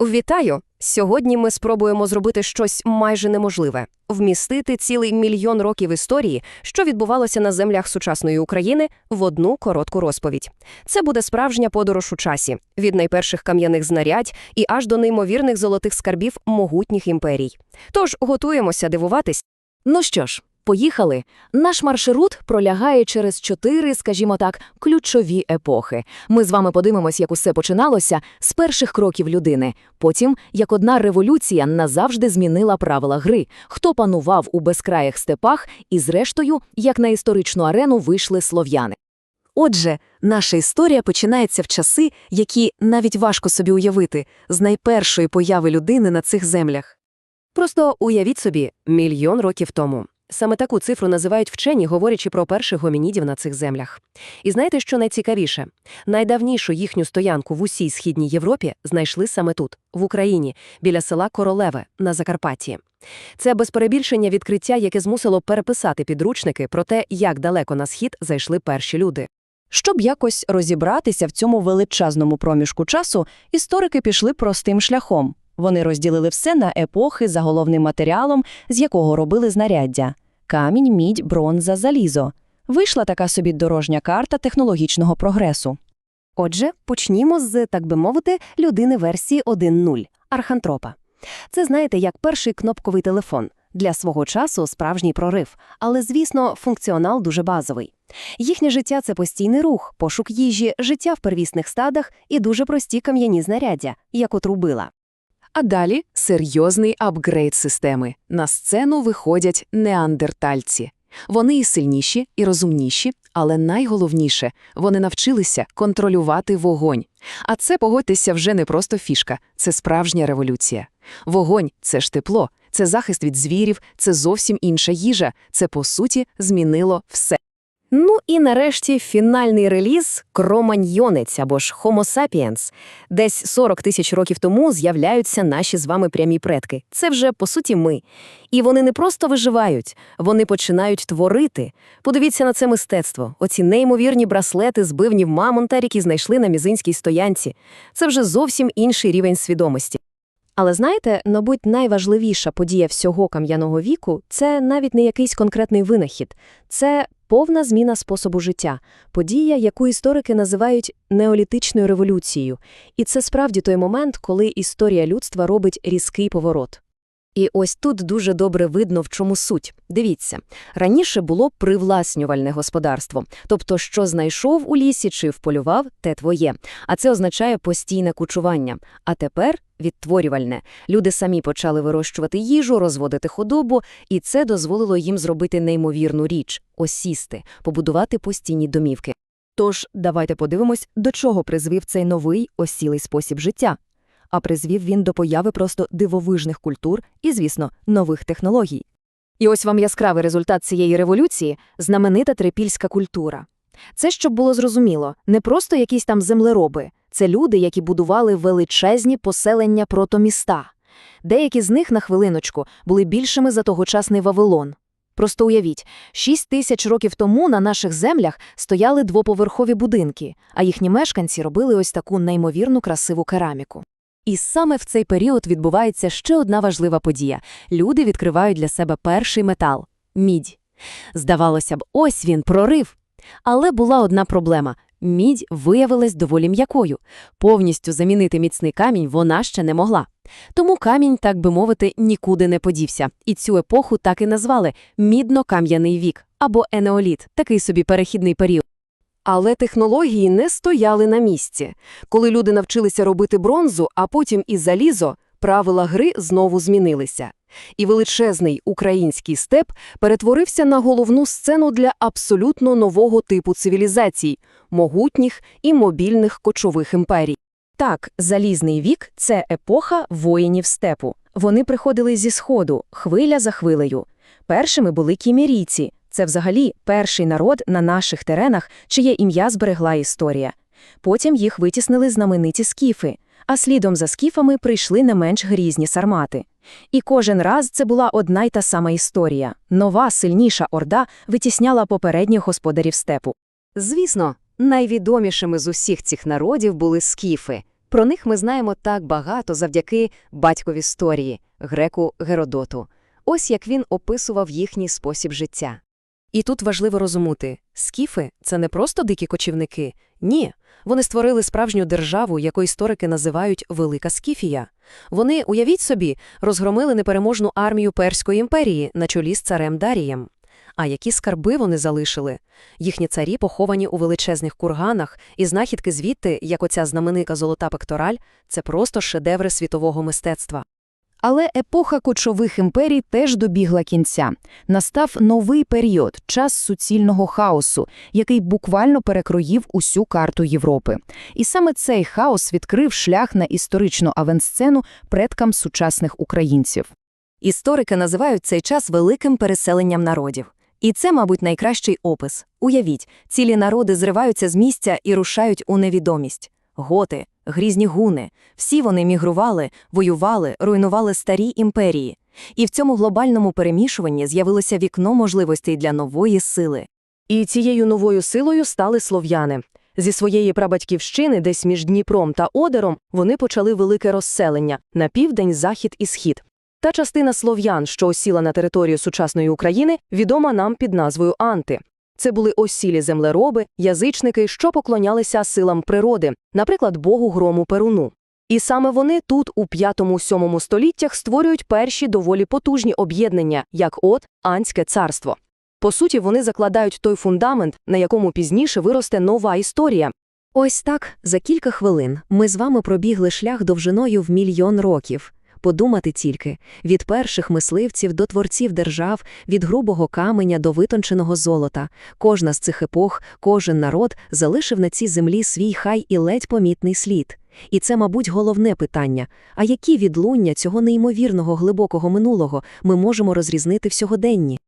Вітаю! Сьогодні ми спробуємо зробити щось майже неможливе вмістити цілий мільйон років історії, що відбувалося на землях сучасної України, в одну коротку розповідь. Це буде справжня подорож у часі від найперших кам'яних знарядь і аж до неймовірних золотих скарбів могутніх імперій. Тож готуємося дивуватись. Ну що ж, поїхали. Наш маршрут пролягає через чотири, скажімо так, ключові епохи. Ми з вами подивимось, як усе починалося з перших кроків людини. Потім, як одна революція назавжди змінила правила гри, хто панував у безкраїх степах, і зрештою, як на історичну арену вийшли слов'яни. Отже, наша історія починається в часи, які навіть важко собі уявити, з найпершої появи людини на цих землях. Просто уявіть собі, мільйон років тому. Саме таку цифру називають вчені, говорячи про перших гомінідів на цих землях. І знаєте, що найцікавіше? Найдавнішу їхню стоянку в усій східній Європі знайшли саме тут, в Україні, біля села Королеве на Закарпатті. Це без перебільшення відкриття, яке змусило переписати підручники про те, як далеко на схід зайшли перші люди. Щоб якось розібратися в цьому величезному проміжку часу, історики пішли простим шляхом. Вони розділили все на епохи за головним матеріалом, з якого робили знаряддя – камінь, мідь, бронза, залізо. Вийшла така собі дорожня карта технологічного прогресу. Отже, почнімо з, так би мовити, людини версії 1.0 – архантропа. Це, знаєте, як перший кнопковий телефон. Для свого часу справжній прорив, але, звісно, функціонал дуже базовий. Їхнє життя – це постійний рух, пошук їжі, життя в первісних стадах і дуже прості кам'яні знаряддя, як от рубила. А далі серйозний апгрейд системи. На сцену виходять неандертальці. Вони і сильніші, і розумніші, але найголовніше – вони навчилися контролювати вогонь. А це, погодьтеся, вже не просто фішка, це справжня революція. Вогонь – це ж тепло, це захист від звірів, це зовсім інша їжа, це, по суті, змінило все. Ну і нарешті фінальний реліз Кроманьйонець або ж Homo sapiens. Десь 40 тисяч років тому з'являються наші з вами прямі предки. Це вже, по суті, ми. І вони не просто виживають, вони починають творити. Подивіться на це мистецтво. Оці неймовірні браслети з бивнів мамонта, які знайшли на мізинській стоянці. Це вже зовсім інший рівень свідомості. Але знаєте, мабуть, найважливіша подія всього кам'яного віку це навіть не якийсь конкретний винахід, це повна зміна способу життя, подія, яку історики називають неолітичною революцією. І це справді той момент, коли історія людства робить різкий поворот. І ось тут дуже добре видно, в чому суть. Дивіться, раніше було привласнювальне господарство, тобто, що знайшов у лісі чи вполював, те твоє. А це означає постійне кучування. А тепер відтворювальне. Люди самі почали вирощувати їжу, розводити худобу, і це дозволило їм зробити неймовірну річ осісти, побудувати постійні домівки. Тож давайте подивимось, до чого призвів цей новий осілий спосіб життя. А призвів він до появи просто дивовижних культур і, звісно, нових технологій. І ось вам яскравий результат цієї революції – знаменита трипільська культура. Це, щоб було зрозуміло, не просто якісь там землероби, це люди, які будували величезні поселення протоміста. Деякі з них, на хвилиночку, були більшими за тогочасний Вавилон. Просто уявіть, шість тисяч років тому на наших землях стояли двоповерхові будинки, а їхні мешканці робили ось таку неймовірну красиву кераміку. І саме в цей період відбувається ще одна важлива подія. Люди відкривають для себе перший метал – мідь. Здавалося б, ось він, прорив. Але була одна проблема – мідь виявилась доволі м'якою. Повністю замінити міцний камінь вона ще не могла. Тому камінь, так би мовити, нікуди не подівся. І цю епоху так і назвали – мідно-кам'яний вік або енеоліт, такий собі перехідний період. Але технології не стояли на місці. Коли люди навчилися робити бронзу, а потім і залізо, правила гри знову змінилися. І величезний український степ перетворився на головну сцену для абсолютно нового типу цивілізацій – могутніх і мобільних кочових імперій. Так, залізний вік – це епоха воїнів степу. Вони приходили зі сходу, хвиля за хвилею. Першими були кімірійці – це взагалі перший народ на наших теренах, чиє ім'я зберегла історія. Потім їх витіснили знамениті скіфи, а слідом за скіфами прийшли не менш грізні сармати. І кожен раз це була одна й та сама історія. Нова, сильніша орда витісняла попередніх господарів степу. Звісно, найвідомішими з усіх цих народів були скіфи, Про них ми знаємо так багато завдяки батькові історії, греку Геродоту. Ось як він описував їхній спосіб життя. І тут важливо розуміти, скіфи – це не просто дикі кочівники. Ні, вони створили справжню державу, яку історики називають «Велика Скіфія». Вони, уявіть собі, розгромили непереможну армію Перської імперії на чолі з царем Дарієм. А які скарби вони залишили? Їхні царі поховані у величезних курганах, і знахідки звідти, як оця знаменика золота пектораль, це просто шедеври світового мистецтва. Але епоха кочових імперій теж добігла кінця. Настав новий період, час суцільного хаосу, який буквально перекроїв усю карту Європи. І саме цей хаос відкрив шлях на історичну авансцену предкам сучасних українців. Історики називають цей час великим переселенням народів. І це, мабуть, найкращий опис. Уявіть, цілі народи зриваються з місця і рушають у невідомість. Готи, грізні гуни – всі вони мігрували, воювали, руйнували старі імперії. І в цьому глобальному перемішуванні з'явилося вікно можливостей для нової сили. І цією новою силою стали слов'яни. Зі своєї прабатьківщини, десь між Дніпром та Одером, вони почали велике розселення на південь, захід і схід. Та частина слов'ян, що осіла на територію сучасної України, відома нам під назвою Анти. Це були осілі землероби, язичники, що поклонялися силам природи, наприклад, богу грому Перуну. І саме вони тут, у 5-7 століттях, створюють перші доволі потужні об'єднання, як от Анське царство. По суті, вони закладають той фундамент, на якому пізніше виросте нова історія. Ось так, за кілька хвилин ми з вами пробігли шлях довжиною в мільйон років. Подумати тільки – від перших мисливців до творців держав, від грубого каменя до витонченого золота. Кожна з цих епох, кожен народ залишив на цій землі свій хай і ледь помітний слід. І це, мабуть, головне питання. А які відлуння цього неймовірного глибокого минулого ми можемо розрізнити в сьогоденні?